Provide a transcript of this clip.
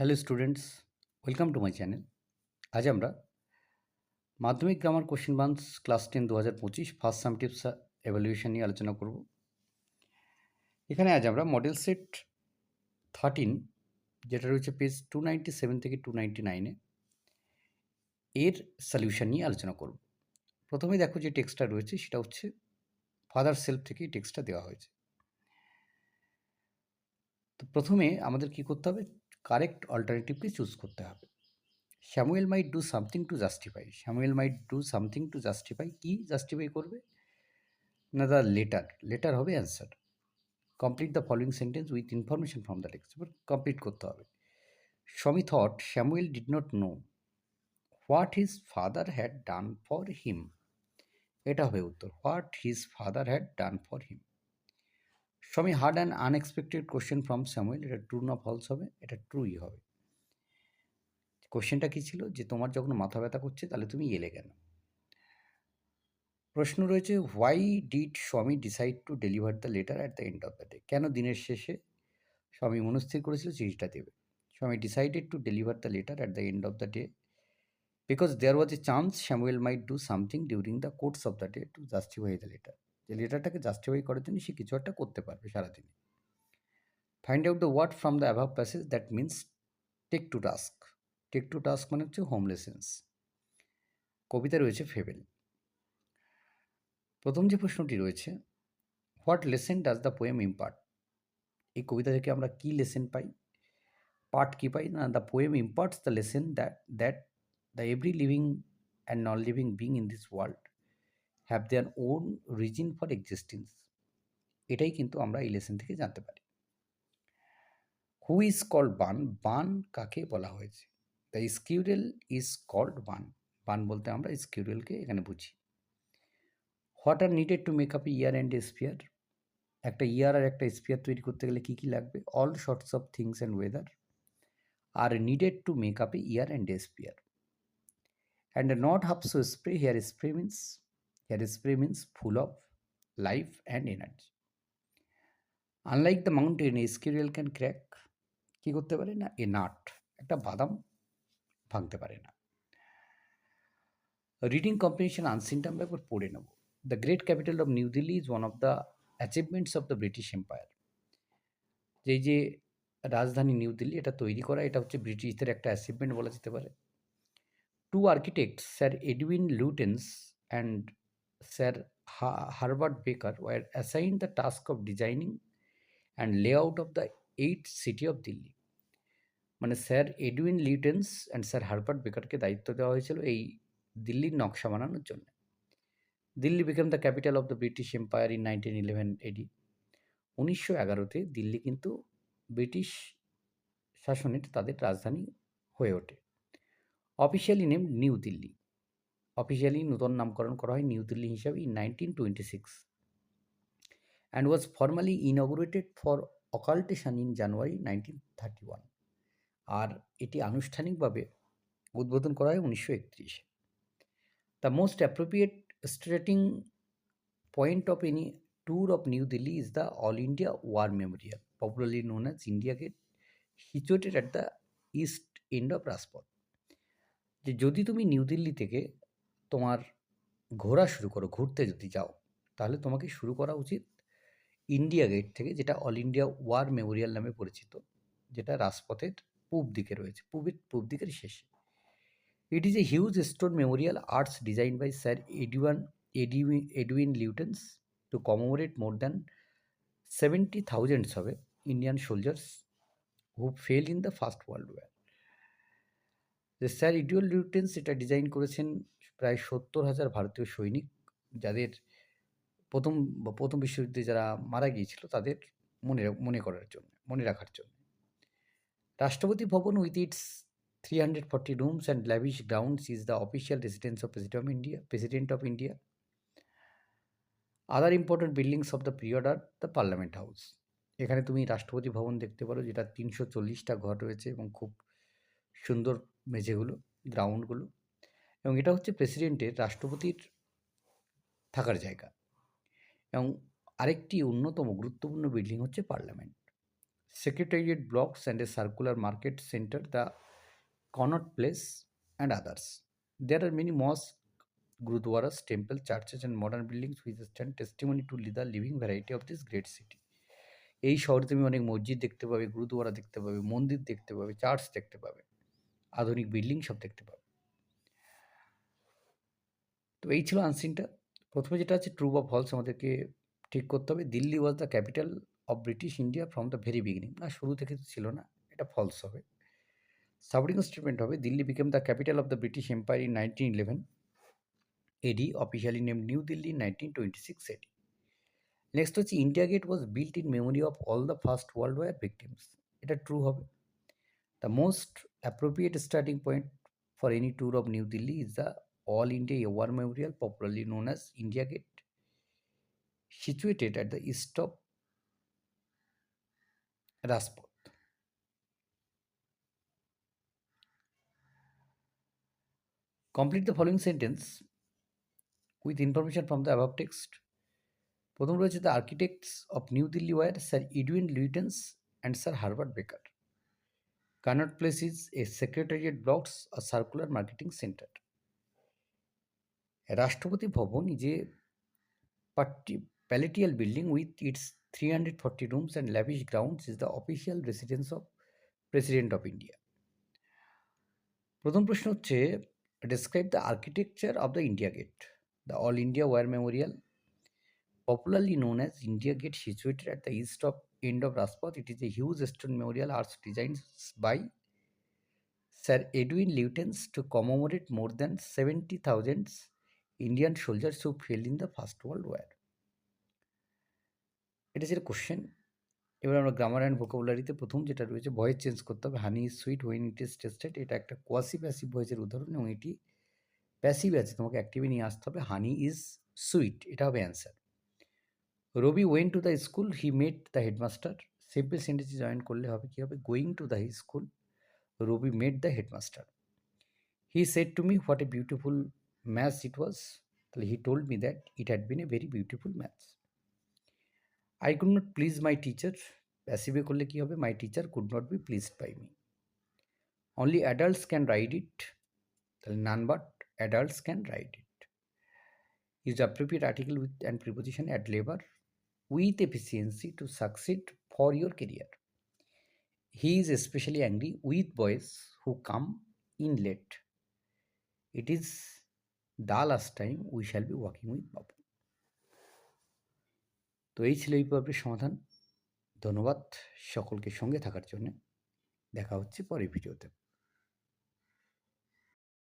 Hello students, welcome to my channel. আজ আমরা Madhyamik grammar question banks class ten দু হাজার পঁচিশ ফার্স্ট সাম টিপস এভালুয়েশন নিয়ে আলোচনা করব। এখানে আজ আমরা মডেল সেট থার্টিন, যেটা রয়েছে পেজ টু নাইনটি সেভেন থেকে টু নাইনটি নাইনে এর সলিউশন নিয়ে আলোচনা করব। প্রথমে দেখো যে টেক্সটটা রয়েছে, সেটা হচ্ছে ফাদার সেলফ থেকে টেক্সটটা দেওয়া হয়েছে। তো প্রথমে আমাদের কি করতে হবে? কারেক্ট অল্টারনেটিভকে চুজ করতে হবে। Samuel might do something to justify Samuel might do something to justify কি জাস্টিফাই করবে? না দ্য লেটার লেটার হবে answer complete the following sentence with information from the text complete করতে হবে। Swami thought Samuel did not know what his father had done for him এটা হবে উত্তর। What his father had done for him Swami heard and unexpected question from Samuel এটা true না false হবে, এটা ট্রুই হবে। কোশ্চেনটা কী ছিল? যে তোমার যখন মাথা ব্যথা করছে, তাহলে তুমি এলে কেন? প্রশ্ন রয়েছে why did Swami decide to deliver the letter at the end of the day কেন দিনের শেষে স্বামী মনস্থির করেছিল? চিঠিটা দেবে। Swami decided to deliver the letter at the end of the day because there was a chance Samuel might do something during the course of the day to justify the letter যে লেটারটাকে justify করার জন্য সে কিছু একটা করতে পারবে সারাদিনে। Find out the word from the above passage that means take to task take to task মানে হচ্ছে হোমলেসেন্স কবিতা রয়েছে ফেবেল প্রথম যে প্রশ্নটি রয়েছে what lesson does the poem impart এই কবিতা থেকে আমরা কী লেসেন পাই? পার্ট কী পাই? না the poem imparts the lesson that that the every living and non living being in this world have their own reason for existence এটাই কিন্তু আমরা এই লেসেন থেকে জানতে পারি। Who is called bun? Bun কাকে বলা হয়েছে? The squirrel is called Bun. Bun বলতে আমরা স্কিউরেলকে এখানে বুঝি। What are needed to make up year and sphere একটা ইয়ার আর একটা স্পিয়ার তৈরি করতে গেলে কী কী লাগবে? All sorts of things and weather are needed to make up year and sphere and not half so spry here spry means spry means full of life and energy unlike the mountain a squirrel can crack কী করতে পারে না? A nut একটা বাদাম ভাঙতে পারে না। Reading competition আনসিনটা আমরা একবার পড়ে নেব। The great capital of New Delhi is one of the achievements of the British Empire যেই যে রাজধানী নিউ দিল্লি এটা তৈরি করা, এটা হচ্ছে ব্রিটিশদের একটা অ্যাচিভমেন্ট বলা যেতে পারে। Two architect Sir Edwin Lutyens and Sir Herbert Baker were assign the task of designing and layout of the eight city of Delhi মানে Sir Edwin Lutyens and Sir Herbert বেকারকে দায়িত্ব দেওয়া হয়েছিল এই দিল্লির নকশা বানানোর জন্য। Delhi became the capital of the British Empire in nineteen eleven AD উনিশশো এগারোতে দিল্লি কিন্তু ব্রিটিশ শাসনের তাদের রাজধানী হয়ে ওঠে। Officially name New Delhi officially নূতন নামকরণ করা হয় নিউ দিল্লি হিসাবে in nineteen twenty six and was formally inaugurated for occupation in January nineteen thirty one আর এটি আনুষ্ঠানিকভাবে উদ্বোধন করা হয় উনিশশো একত্রিশে। The most appropriate starting point of any tour of New Delhi is the All India War Memorial popularly known as India Gate situated at the east end of Rajpath যে যদি তুমি নিউ দিল্লি থেকে তোমার ঘোরা শুরু করো, ঘুরতে যদি যাও, তাহলে তোমাকে শুরু করা উচিত ইন্ডিয়া গেট থেকে, যেটা অল ইন্ডিয়া ওয়ার মেমোরিয়াল নামে পরিচিত, যেটা রাজপথের পূব দিকে রয়েছে, পূবের, পূব দিকের শেষে। It is a huge stone memorial arch designed by Sir Edwin Edwin Edwin Lutyens to commemorate more than seventy thousands হবে Indian soldiers who fell in the first world war যে স্যার ইডিউল লিউটেন্স এটা design করেছেন প্রায় সত্তর হাজার ভারতীয় সৈনিক যাদের প্রথম প্রথম বিশ্বযুদ্ধে যারা মারা গিয়েছিল তাদের মনে মনে করার জন্য, মনে রাখার জন্য। Rashtrapati Bhavan with its three hundred forty rooms and lavish grounds is the official residence of president of India president of India other important buildings of the period are the parliament house এখানে তুমি রাষ্ট্রপতি ভবন দেখতে পারো, যেটা তিনশো চল্লিশটা ঘর রয়েছে এবং খুব সুন্দর মেঝেগুলো গ্রাউন্ডগুলো এবং এটা হচ্ছে প্রেসিডেন্টের রাষ্ট্রপতির থাকার জায়গা। এবং আরেকটি অন্যতম গুরুত্বপূর্ণ বিল্ডিং হচ্ছে parliament. Secretariat blocks and a circular market centre, the Connaught Place and others. There are many mosques gurudwaras, temples, churches and modern buildings which stand testimony to লিদার living variety of this great city এই শহরে তুমি অনেক মসজিদ দেখতে পাবে, গুরুদুয়ারা দেখতে পাবে, মন্দির দেখতে পাবে, চার্চ দেখতে পাবে, আধুনিক বিল্ডিং সব দেখতে পাবে। তো এই ছিল আনসিনটা প্রথমে যেটা আছে ট্রু বা ফলস আমাদেরকে ঠিক করতে হবে। Delhi was the capital of British India from the very beginning না, শুরু থেকে ছিল না, এটা ফলস হবে। সাবডিং স্টেটমেন্ট হবে, Delhi became the capital of the British Empire in nineteen eleven AD officially name New Delhi nineteen twenty six AD next হচ্ছে India Gate was built in memory of all the First World War victims এটা true হবে। The most appropriate starting point for any tour of New Delhi is the All India War Memorial popularly known as India Gate situated at the east of Rajpath. Complete the following sentence with information from the above text. প্রথম রয়েছে the architects of New Delhi were Sir Edwin Lutyens and Sir Herbert Baker Connaught Place is a Secretariat blocks a circular marketing centre Rashtrapati Bhavan যে party palatial building with its three hundred forty rooms and lavish grounds is the official residence of President of India প্রথম প্রশ্ন হচ্ছে describe the architecture of the India Gate the All India War Memorial popularly known as India Gate situated at the east of end of Rajpath it is a huge stone memorial arts designs by Sir Edwin Lutyens to commemorate more than seventy thousands Indian soldiers who fell in the First World War. এটা ছিল question এবার আমরা grammar and ভোকাবুলারিতে প্রথম যেটা রয়েছে voice change করতে হবে। Honey is sweet when it is tasted এটা একটা কোয়াসি প্যাসিভ ভয়েসের উদাহরণ এবং এটি প্যাসিভ আছে, তোমাকে অ্যাক্টিভে নিয়ে আসতে হবে। হানি ইজ সুইট এটা হবে answer Ravi went to the school he met the headmaster simple সেন্টেন্সে জয়েন করলে হবে, কী হবে? Going to the school Ravi met the headmaster he said to me what a beautiful maths it was তাহলে he told me that it had been a very beautiful maths I could not please my teacher প্যাসিভে করলে কী হবে? My teacher could not be pleased by me only adults can ride it তাহলে none but adults can ride it is appropriate article with and preposition at labour with efficiency to succeed for your career he is specially angry with boys who come in late it is the last time we shall be walking with Babu তো এই ছিল এই পর্বের সমাধান। ধন্যবাদ সকলকে সঙ্গে থাকার জন্য। দেখা হচ্ছে পরের ভিডিওতে।